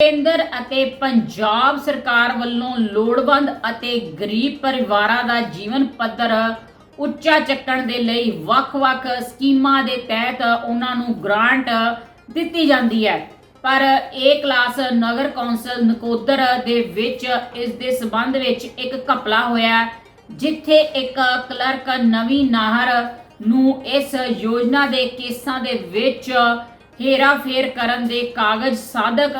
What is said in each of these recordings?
ਕੇਂਦਰ ਅਤੇ ਪੰਜਾਬ ਸਰਕਾਰ ਵੱਲੋਂ ਲੋੜਵੰਦ ਅਤੇ ਗਰੀਬ ਪਰਿਵਾਰਾਂ ਦਾ ਜੀਵਨ ਪੱਧਰ ਉੱਚਾ ਚੱਕਣ ਦੇ ਲਈ ਵੱਖ-ਵੱਖ ਸਕੀਮਾਂ ਦੇ ਤਹਿਤ ਉਹਨਾਂ ਨੂੰ ਗ੍ਰਾਂਟ ਦਿੱਤੀ ਜਾਂਦੀ ਹੈ। ਪਰ ਇਹ ਕਲਾਸ ਨਗਰ ਕੌਂਸਲ ਨਕੋਦਰ ਦੇ ਵਿੱਚ ਇਸ ਦੇ ਸਬੰਧ ਵਿੱਚ ਇੱਕ ਘਪਲਾ ਹੋਇਆ ਜਿੱਥੇ ਇੱਕ ਕਲਰਕ ਨਵੀਂ ਨਾਹਰ ਨੂੰ ਇਸ ਯੋਜਨਾ ਦੇ ਕੇਸਾਂ ਦੇ ਵਿੱਚ ਹੇਰਾ ਫੇਰ ਕਰਨ ਦੇ ਕਾਗਜ਼ ਸਾਧਕ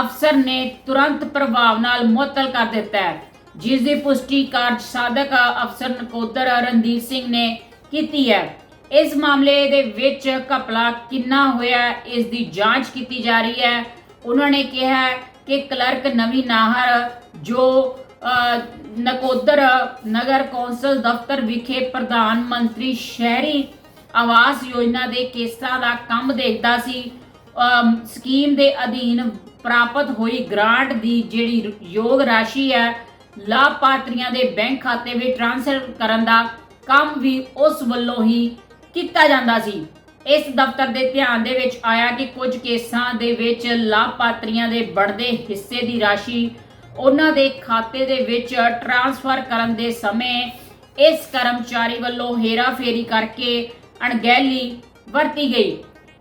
ਅਫਸਰ ਨੇ ਤੁਰੰਤ ਪ੍ਰਭਾਵ ਨਾਲ ਮੁਅੱਤਲ ਕਰ ਦਿੱਤਾ ਹੈ। ਜਿਸ ਦੀ ਪੁਸ਼ਟੀ ਕਾਰਜ ਸਾਧਕ ਅਫਸਰ ਨਕੋਦਰ ਰਣਦੀਪ ਸਿੰਘ ਨੇ ਕੀਤੀ ਹੈ। ਇਸ ਮਾਮਲੇ ਦੇ ਵਿੱਚ ਘਪਲਾ ਕਿੰਨਾ ਹੋਇਆ, ਇਸ ਦੀ ਜਾਂਚ ਕੀਤੀ ਜਾ ਰਹੀ ਹੈ। ਉਹਨਾਂ ਨੇ ਕਿਹਾ ਕਿ ਕਲਰਕ ਨਵੀਂ ਨਾਹਰ, ਜੋ ਨਕੋਦਰ ਨਗਰ ਕੌਂਸਲ ਦਫ਼ਤਰ ਵਿਖੇ ਪ੍ਰਧਾਨ ਮੰਤਰੀ ਸ਼ਹਿਰੀ ਆਵਾਸ ਯੋਜਨਾ ਦੇ ਕੇਸਾਂ ਦਾ ਕੰਮ ਦੇਖਦਾ ਸੀ ਸਕੀਮ ਦੇ ਅਧੀਨ ਪ੍ਰਾਪਤ ਹੋਈ ਗ੍ਰਾਂਟ ਦੀ ਜਿਹੜੀ ਯੋਗ ਰਾਸ਼ੀ ਹੈ, ਲਾਭਪਾਤਰੀਆਂ ਦੇ ਬੈਂਕ ਖਾਤੇ ਵਿੱਚ ਟ੍ਰਾਂਸਫਰ ਕਰਨ ਦਾ ਕੰਮ ਵੀ ਉਸ ਵੱਲੋਂ ਹੀ ਕੀਤਾ ਜਾਂਦਾ ਸੀ। ਇਸ ਦਫ਼ਤਰ ਦੇ ਧਿਆਨ ਦੇ ਵਿੱਚ ਆਇਆ ਕਿ ਕੁਝ ਕੇਸਾਂ ਦੇ ਵਿੱਚ ਲਾਭਪਾਤਰੀਆਂ ਦੇ ਬਣਦੇ ਹਿੱਸੇ ਦੀ ਰਾਸ਼ੀ ਉਹਨਾਂ ਦੇ ਖਾਤੇ ਦੇ ਵਿੱਚ ਟ੍ਰਾਂਸਫਰ ਕਰਨ ਦੇ ਸਮੇਂ ਇਸ ਕਰਮਚਾਰੀ ਵੱਲੋਂ ਹੇਰਾਫੇਰੀ ਕਰਕੇ ਅਣਗਹਿਲੀ ਵਰਤੀ ਗਈ।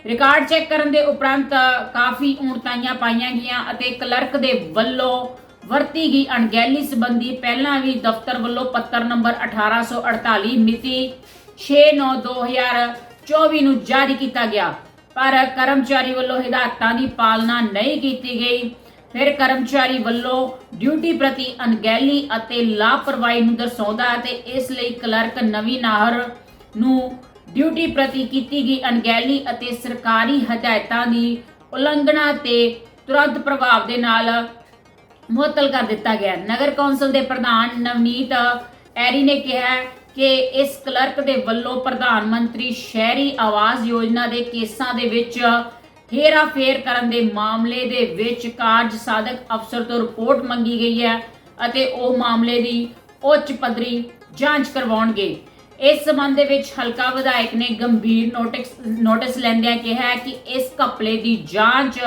ਰਿਕਾਰਡ ਚੈੱਕ ਕਰਨ ਦੇ ਉਪਰੰਤ ਕਾਫੀ ਊਣਤਾਈਆਂ ਪਾਈਆਂ ਗਈਆਂ ਅਤੇ ਕਲਰਕ ਦੇ ਵੱਲੋਂ ਵਰਤੀ ਗਈ ਅਣਗਹਿਲੀ ਸੰਬੰਧੀ ਪਹਿਲਾਂ ਵੀ ਦਫ਼ਤਰ ਵੱਲੋਂ ਪੱਤਰ ਨੰਬਰ 1848 ਮਿਤੀ 6/9/2024 ਨੂੰ ਜਾਰੀ ਕੀਤਾ ਗਿਆ। ਪਰ ਕਰਮਚਾਰੀ ਵੱਲੋਂ ਹਦਾਇਤਾਂ ਦੀ ਪਾਲਣਾ ਨਹੀਂ ਕੀਤੀ ਗਈ। ਫਿਰ ਕਰਮਚਾਰੀ ਵੱਲੋਂ ਡਿਊਟੀ ਪ੍ਰਤੀ ਅਣਗਹਿਲੀ ਅਤੇ ਲਾਪਰਵਾਹੀ ਨੂੰ ਦਰਸਾਉਂਦਾ ਹੈ ਤੇ ਇਸ ਲਈ ਕਲਰਕ ਨਵੀਂ ਨਾਹਰ ਨੂੰ ਡਿਊਟੀ ਪ੍ਰਤੀ ਕੀਤੀ ਗਈ ਅਣਗਹਿਲੀ ਅਤੇ ਸਰਕਾਰੀ ਹਦਾਇਤਾਂ ਦੀ ਉਲੰਘਣਾ ਤੇ ਤੁਰੰਤ ਪ੍ਰਭਾਵ ਦੇ ਨਾਲ ਮੁਅੱਤਲ ਕਰ ਦਿੱਤਾ ਗਿਆ। ਨਗਰ ਕੌਂਸਲ ਦੇ ਪ੍ਰਧਾਨ ਨਵਨੀਤ ਐਰੀ ਨੇ ਕਿਹਾ ਕਿ ਇਸ ਕਲਰਕ ਦੇ ਵੱਲੋਂ ਪ੍ਰਧਾਨ ਮੰਤਰੀ ਸ਼ਹਿਰੀ ਆਵਾਸ ਯੋਜਨਾ ਦੇ ਕੇਸਾਂ ਦੇ ਵਿੱਚ ਹੇਰਾ ਫੇਰ ਕਰਨ ਦੇ ਮਾਮਲੇ ਦੇ ਵਿੱਚ ਕਾਰਜ ਸਾਧਕ ਅਫਸਰ ਤੋਂ ਰਿਪੋਰਟ ਮੰਗੀ ਗਈ ਹੈ ਅਤੇ ਉਹ ਮਾਮਲੇ ਦੀ ਉੱਚ ਪੱਧਰੀ ਜਾਂਚ ਕਰਵਾਉਣਗੇ। ਇਸ ਸਬੰਧ ਦੇ ਵਿੱਚ ਹਲਕਾ ਵਿਧਾਇਕ ਨੇ ਗੰਭੀਰ ਨੋਟਿਸ ਨੋਟਿਸ ਲੈਂਦਿਆਂ ਕਿਹਾ ਕਿ ਇਸ ਘਪਲੇ ਦੀ ਜਾਂਚ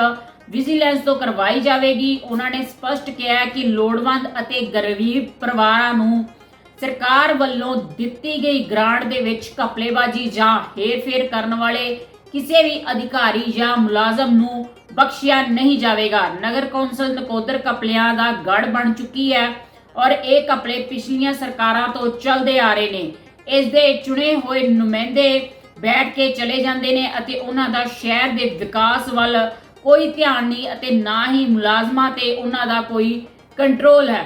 ਵਿਜੀਲੈਂਸ ਤੋਂ ਕਰਵਾਈ ਜਾਵੇਗੀ। ਉਹਨਾਂ ਨੇ ਸਪਸ਼ਟ ਕਿਹਾ ਕਿ ਲੋੜਵੰਦ ਅਤੇ ਗਰੀਬ ਪਰਿਵਾਰਾਂ ਨੂੰ ਸਰਕਾਰ ਵੱਲੋਂ ਦਿੱਤੀ ਗਈ ਗ੍ਰਾਂਟ ਦੇ ਵਿੱਚ ਘਪਲੇਬਾਜ਼ੀ ਜਾਂ ਹੇਰ-ਫੇਰ ਕਰਨ ਵਾਲੇ ਕਿਸੇ ਵੀ ਅਧਿਕਾਰੀ ਜਾਂ ਮੁਲਾਜ਼ਮ ਨੂੰ ਬਖਸ਼ਿਆ ਨਹੀਂ ਜਾਵੇਗਾ। ਨਗਰ ਕੌਂਸਲ ਨਕੋਦਰ ਘਪਲਿਆਂ ਦਾ ਗੜ ਬਣ ਚੁੱਕੀ ਹੈ ਔਰ ਇਹ ਘਪਲੇ ਪਿਛਲੀਆਂ ਸਰਕਾਰਾਂ ਤੋਂ ਚੱਲਦੇ ਆ ਰਹੇ ਨੇ। ਇਸ ਦੇ ਚੁਣੇ ਹੋਏ ਨੁਮਾਇੰਦੇ ਬੈਠ ਕੇ ਚਲੇ ਜਾਂਦੇ ਨੇ ਅਤੇ ਉਹਨਾਂ ਦਾ ਸ਼ਹਿਰ ਦੇ ਵਿਕਾਸ ਵੱਲ ਕੋਈ ਧਿਆਨ ਨਹੀਂ ਅਤੇ ਨਾ ਹੀ ਮੁਲਾਜ਼ਮਾਂ ਤੇ ਉਹਨਾਂ ਦਾ ਕੋਈ ਕੰਟਰੋਲ ਹੈ।